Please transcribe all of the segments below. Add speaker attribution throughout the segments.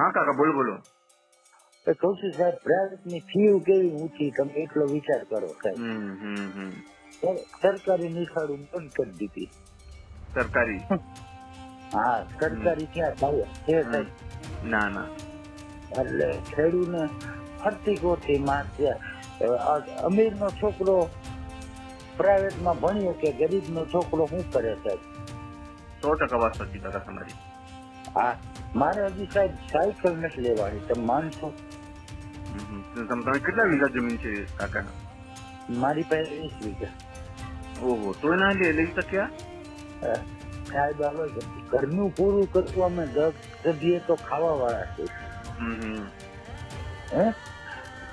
Speaker 1: હા કાકા બોલો બોલો?
Speaker 2: તો કહું સાહેબ પ્રાઇવેટની ફી કેવી ઊંચી? તમે એટલો વિચાર કરો સાહેબ. સરકારી નિશાળું બંધ કરી દીધી.
Speaker 1: સરકારી?
Speaker 2: હા સરકારી ક્યાં થાય? છે સાહેબ.
Speaker 1: ના ના.
Speaker 2: એટલે ખેડૂને ફરતી કોરથી મારશે અમીર નો છોકરો પ્રાઇવેટમાં ભણ્યો કે ગરીબ નો છોકરો શું કરે સાહેબ?
Speaker 1: સો ટકા વાત સાચી કાકા તમારી.
Speaker 2: હા. મારે હજી સાહેબ સાયકલ નથી લેવાની તમે માનશો.
Speaker 1: તમે કેટલા વીઘા જમીન છે કાકા
Speaker 2: મારી પાસે વીસ વીઘા.
Speaker 1: ઓહો તો ના લે લઈ શક્યા?
Speaker 2: સાહેબ હવે ઘરનું પૂરું કરવું અમે દસ સભ્ય તો ખાવા વાળા છે હે?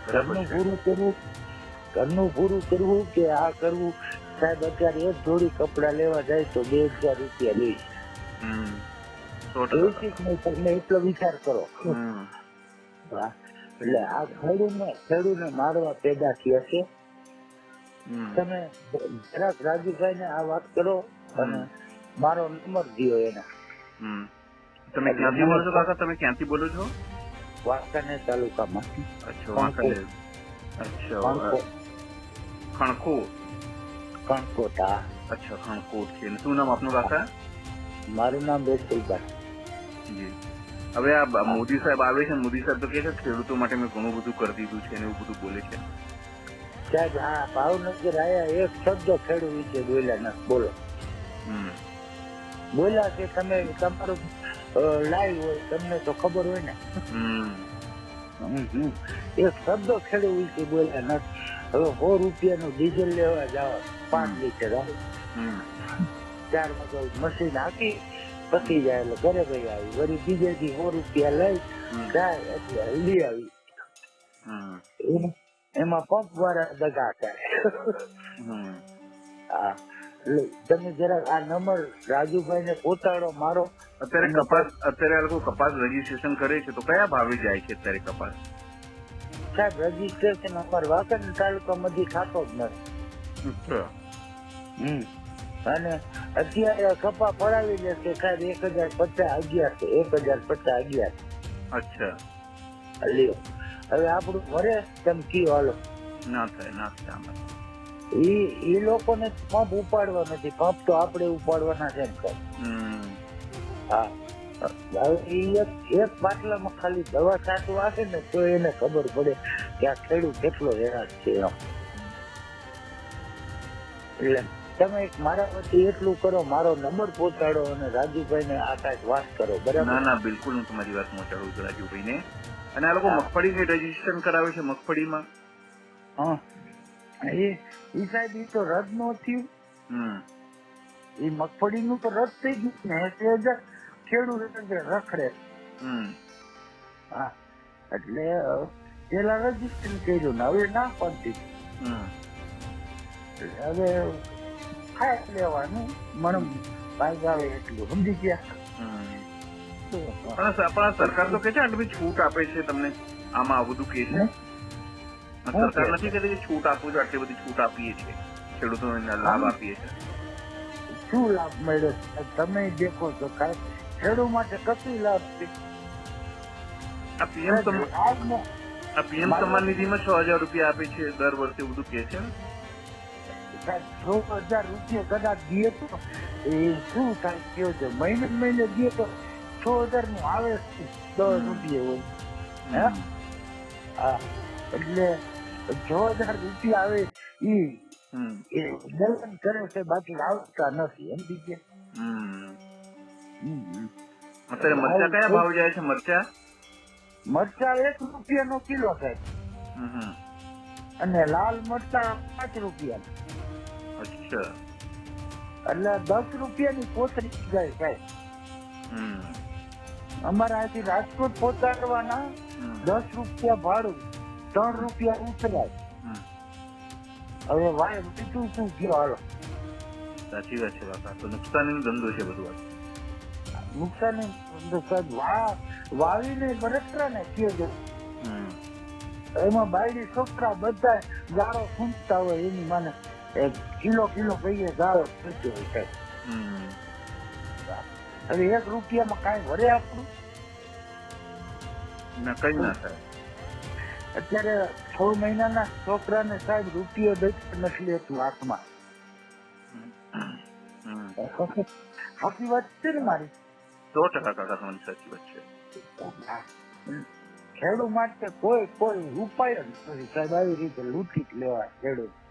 Speaker 2: ઘરનું પૂરું કરવું ઘરનું પૂરું કરવું કે આ કરવું? સાહેબ અત્યારે એક જોડી કપડા લેવા જાય તો બે હજાર રૂપિયા લઈશ.
Speaker 1: હમ. સો ટકા
Speaker 2: એટલો વિચાર કરો. એટલે આ ખેડૂને ખેડૂને મારવા પેદા થયા છે. તમે જરાક રાજુભાઈ ને આ વાત કરો અને મારો નંબર દિયો એને.
Speaker 1: તમે ક્યાંથી બોલો છો કાકા? તમે ક્યાંથી બોલો છો?
Speaker 2: વાંકાનેર તાલુકામાં.
Speaker 1: અચ્છા વાંકાનેર. અચ્છા
Speaker 2: કણકો
Speaker 1: ખણખો
Speaker 2: હા
Speaker 1: અચ્છા ખણકોટ છે. શું નામ આપનું કાકા?
Speaker 2: મારું નામ બેસુલભાઈ
Speaker 1: હવે આ મોદી સાહેબ આવે છે મોદી સાહેબ તો કે છે ખેડૂતો માટે મેં ઘણું બધું કરી દીધું છે અને એવું બધું બોલે છે.
Speaker 2: સાહેબ હા ભાવનગર આયા એક શબ્દ ખેડૂત વિશે બોલ્યા ના બોલો. બોલ્યા કે તમે તમારું લાઈવ હોય તમને તો ખબર હોય ને. એક શબ્દ ખેડૂત વિશે બોલ્યા નથી. હવે સો રૂપિયાનું ડીઝલ લેવા જાવ પાંચ લીટર ચાર વાગે મશીન હાકી. પતી જાય એટલે ઘરે ભાઈ આવી. વળી બીજે થી સો રૂપિયા લઈ જાય એટલે લઈ આવી. એમાં પંપ વાળા દગા કરે
Speaker 1: હમ.
Speaker 2: હા. એટલે તમે જરાક આ નંબર રાજુભાઈ ને પોતાડો મારો.
Speaker 1: અત્યારે કપાસ અત્યારે આ લોકો કપાસ રજીસ્ટ્રેશન કરે છે તો કયા ભાવે જાય છે અત્યારે કપાસ?
Speaker 2: સાહેબ રજીસ્ટ્રેશન અમારા વાસણ તાલુકા મધી ખાતો જ નથી. હમ. અને અત્યારે કપા પડાવી લેશે સાહેબ એક હજાર પચાસ અગિયાર છે એક હજાર પચાસ અગિયાર.
Speaker 1: અચ્છા.
Speaker 2: લ્યો. હવે આપણું ભરે તેમ કયો હાલો.
Speaker 1: ના થાય ના થાય
Speaker 2: ઈ ઈ લોકોને પંપ ઉપાડવા નથી પંપ તો આપણે ઉપાડવાના છે એમ હા. હવે એક એક બાટલામાં ખાલી દવા છાંટવા આવે ને તો એને ખબર પડે કે આ ખેડૂત કેટલો હેરાન છે એમ. એટલે તમે મારા વતી એટલું કરો મારો નંબર પહોંચાડો અને રાજુભાઈ ને આકાશ વાત કરો
Speaker 1: ના
Speaker 2: બરાબર?
Speaker 1: ના બિલકુલ હું તમારી વાત પહોંચાડું છું રાજુભાઈને. અને આ લોકો. મગફળી રજીસ્ટ્રેશન કરાવે છે મગફળીમાં?
Speaker 2: હા. એ ઈ સાહેબ ઈ તો રદ નો થયું.
Speaker 1: હમ.
Speaker 2: એ મગફળીનું તો રદ થઈ ગયું ને એટલે હજાર ખેડૂત રખડે.
Speaker 1: હમ.
Speaker 2: હા. એટલે પેલા રજિસ્ટર કર્યું ને હવે ના પડતી. હવે ખાઈ લેવાનું ભાગ આવે એટલું સમજી ગયા
Speaker 1: પણ સરકાર તો કે છે આટલી છૂટ આપે છે તમને આમાં આ બધું કે છે સરકાર નથી કહેતી છૂટ આપું છું આટલી બધી છૂટ આપીએ છીએ ખેડૂતોને લાભ આપીએ છીએ
Speaker 2: શું લાભ મળ્યો? તમે દેખો છો કાંઈ ખેડૂત માટે કશું લાભ છે
Speaker 1: આ પીએમ આ પીએમ સન્માન નિધિમાં છ હજાર રૂપિયા આપે છે, દર વર્ષે બધું કે છે ને
Speaker 2: છ હજાર રૂપિયા કદાચ દે તો એ શું થાય કયો છે? મહિને મહિને દે તો છ હજારનું આવે છે દસ રૂપિયા હોય. હા? એટલે છ હજાર રૂપિયા આવે ઈ એ દર્શન કરે છે બાકી આવતા નથી એમ બીજે.
Speaker 1: અત્યારે મરચા કયા ભાવ જાય છે મરચા?
Speaker 2: મરચા એક રૂપિયા નો કિલો થાય. અને લાલ મરચા પાંચ રૂપિયા.
Speaker 1: અચ્છા
Speaker 2: એટલે દસ રૂપિયાની કોથળી જાય સાહેબ અમારા અહીંથી રાજકોટ પહોંચાડવાના દસ રૂપિયા ભાડું ત્રણ રૂપિયા ઉતરાય. હવે વાય બીજું શું કયો હાલો?
Speaker 1: સાચી વાત છે બાપા. તો નુકસાની ધંધો છે બધું.
Speaker 2: નુકસાની ધંધો સાહેબ વા વાવીને બરતરા ને કયો છે? એમાં બાયડી છોકરા બધા ગાળો ખૂંચતા હોય એની માને. કિલો કિલો કહીએ ગાળો ખૂંચ્યો હોય હવે એક રૂપિયામાં કાંઈ વરે આપણું
Speaker 1: ના કઈ ના થાય
Speaker 2: અત્યારે છ મહિનાના છોકરાને સાહેબ રૂપિયો દઈ નથી લેતું હાથમાં સાચી વાત છે ને મારી
Speaker 1: સો ટકા કાકા તમારી સાચી વાત છે
Speaker 2: ખેડૂત માટે કોઈ કોઈ ઉપાય જ નથી સાહેબ આવી રીતે લૂંટી જ લેવા ખેડૂત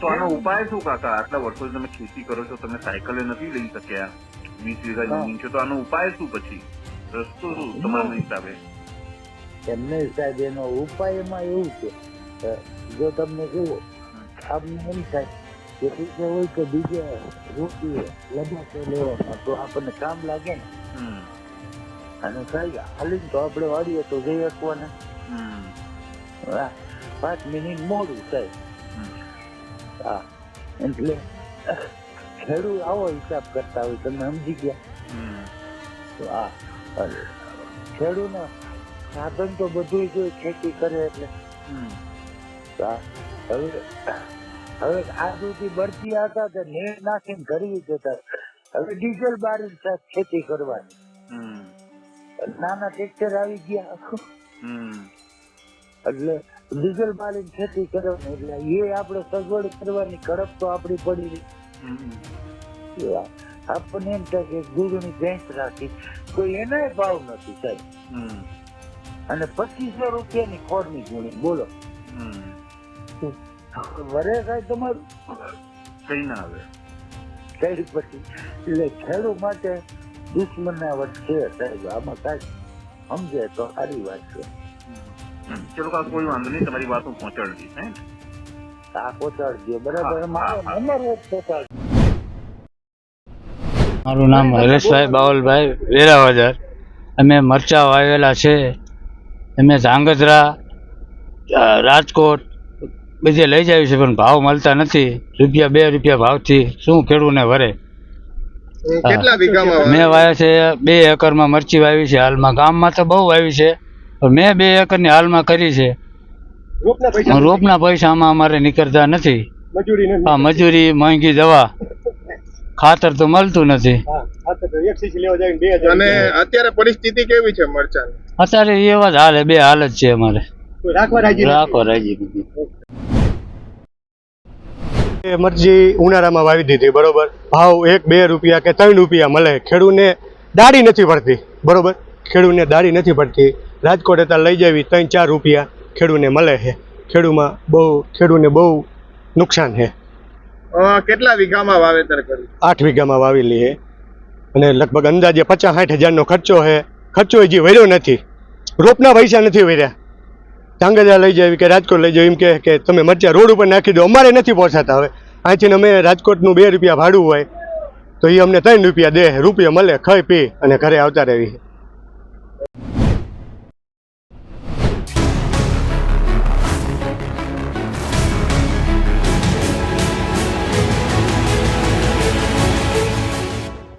Speaker 1: તો આનો ઉપાય શું કાકા? આટલા વર્ષો તમે ખેતી કરો છો તમે સાયકલે નથી લઈ શક્યા. વીસ વીઘા જમીન છે તો આનો ઉપાય શું પછી? રસ્તો શું તમારા હિસાબે?
Speaker 2: એમને સાહેબ એનો ઉપાય એમાં એવું છે જો તમને જુઓ આપને એમ થાય કે બીજે હોય કે બીજે રોટી લબાસો લેવામાં તો આપણને કામ લાગે ને. અને સાહેબ હાલી તો આપણે વાળીએ તો જઈ શકવાને. પાંચ મિનિટ મોડું
Speaker 1: હમ.
Speaker 2: હા. એટલે ખેડૂત આવો હિસાબ કરતા હોય તમે સમજી ગયા. તો આ સાધન તો બધું જોઈએ ખેતી કરે એટલે. હવે હવે આ સુધી બળતી હતા તો નેટ નાખીને કરવી જતા. હવે ડીઝલ બારી ખેતી કરવાની. નાના ટ્રેક્ટર આવી ગયા.
Speaker 1: હમ.
Speaker 2: એટલે ડીઝલ માલિક ખેતી કરવાની એટલે એ આપણે સગવડ કરવાની કડપ તો આપણી પડી રહી. આપણને એમ થાય કે ગુરુની ભેંસ રાખી કોઈ એનાય ભાવ નથી સાહેબ. અને પચીસો રૂપિયાની ખોડની ગુણી બોલો. વરે સાહેબ તમારું?
Speaker 1: કઈ ના આવે.
Speaker 2: કઈ પછી. એટલે ખેડૂત માટે દુશ્મનના વટ છે સાહેબ. આમાં કાંઈ સમજે તો સારી વાત છે.
Speaker 1: ચલો કાકા કોઈ વાંધો નહીં તમારી વાત હું પહોંચાડી દઈશ હે
Speaker 2: આ પહોંચાડજો બરાબર મારો
Speaker 1: હા, હા.
Speaker 2: નંબર પહોંચાડજો
Speaker 3: મારું નામ હરેશભાઈ બાવલભાઈ વેરાવદર. અમે મરચા વાવેલા છે. અમે ધાંગધ્રા રાજકોટ બધે લઈ જાય છે પણ ભાવ મળતા નથી. રૂપિયા બે રૂપિયા ભાવથી શું ખેડૂને વરે?
Speaker 4: કેટલા
Speaker 3: મેં વાવ્યા છે બે એકરમાં મરચી વાવી છે. હાલમાં ગામમાં તો બહુ વાવી છે. મેં બે એકરની હાલમાં કરી છે.
Speaker 4: રોપના પૈસા
Speaker 3: રોપના પૈસા આમાં અમારે નીકળતા નથી. હા મજૂરી મોંઘી દવા. ખાતર તો મળતું નથી.
Speaker 4: હા આ તો એક સીસી લેવા જાય બે અને અત્યારે પરિસ્થિતિ કેવી છે મરચાની?
Speaker 3: અત્યારે એવા જ હાલે બે હાલ જ છે અમારે.
Speaker 4: રાખવા રાજી નથી.
Speaker 3: રાખો રાજી નથી.
Speaker 4: એ મરચી ઉનાળામાં વાવી દીધી બરોબર? ભાવ એક બે રૂપિયા કે ત્રણ રૂપિયા મળે. ખેડૂને દાડી નથી પડતી બરોબર? ખેડૂને દાડી નથી પડતી. રાજકોટ હતા લઈ જવી ત્રણ ચાર રૂપિયા ખેડૂને મળે છે. ખેડૂમાં બહુ ખેડૂને બહુ નુકસાન છે.
Speaker 5: કેટલા વીઘામાં વાવેતર કર્યું?
Speaker 4: આઠ વીઘામાં વાવેલી છે. અને લગભગ અંદાજે પચાસ સાઠ હજારનો ખર્ચો છે. ખર્ચો હજી વર્યો નથી. રોપના પૈસા નથી વર્યા ધાંગધ્રા લઈ જવી કે રાજકોટ લઈ જવી એમ કહે કે તમે મરચા રોડ ઉપર નાખી દો. અમારે નથી પહોંચાતા હવે. અહીંથી અમે રાજકોટનું બે રૂપિયા ભાડું હોય તો એ અમને ત્રણ રૂપિયા દે રૂપિયા મળે ખાઈ પી અને ઘરે આવતા રહેવી